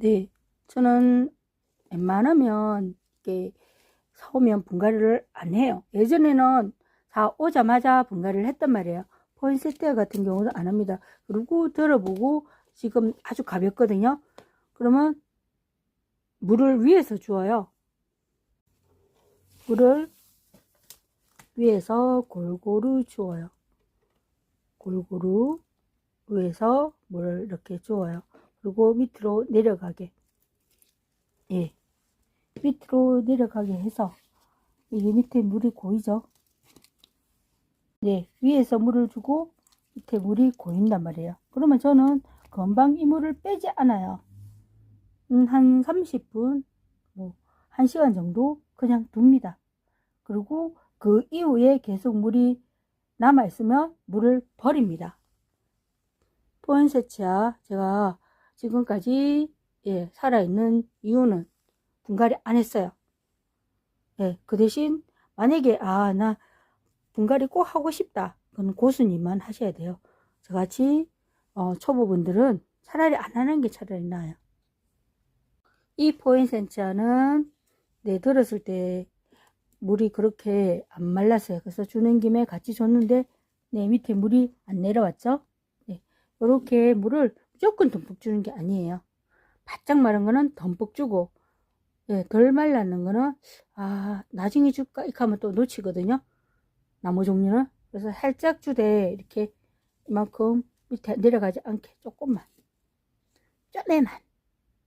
네, 저는 웬만하면 이렇게 사오면 분갈이를 안 해요. 예전에는 다 오자마자 분갈이를 했단 말이에요. 포인세트 같은 경우는 안 합니다. 그리고 들어보고 지금 아주 가볍거든요. 그러면 물을 위에서 주어요. 물을 위에서 골고루 주어요. 골고루 위에서 물을 이렇게 주어요. 그리고 밑으로 내려가게. 예. 밑으로 내려가게 해서 이게 밑에 물이 고이죠. 네. 위에서 물을 주고 밑에 물이 고인단 말이에요. 그러면 저는 금방 이 물을 빼지 않아요. 음, 한 30분, 뭐, 1시간 정도 그냥 둡니다. 그리고 그 이후에 계속 물이 남아있으면 물을 버립니다. 포인세치아 제가 지금까지 예, 살아있는 이유는 분갈이 안 했어요. 예, 그 대신 만약에 아, 나 분갈이 꼭 하고 싶다. 그건 고수님만 하셔야 돼요. 저같이 어, 초보분들은 차라리 안 하는 게 차라리 나아요. 이 포인센치아는 네, 들었을 때 물이 그렇게 안 말랐어요. 그래서 주는 김에 같이 줬는데 네, 밑에 물이 안 내려왔죠. 네, 이렇게 물을 무조건 듬뿍 주는 게 아니에요. 바짝 마른 거는 듬뿍 주고 예, 덜 말랐는 거는 아 나중에 줄까 이렇게 하면 또 놓치거든요. 나무 종류는 그래서 살짝 주되 이렇게 이만큼 밑에 내려가지 않게 조금만 쪼내만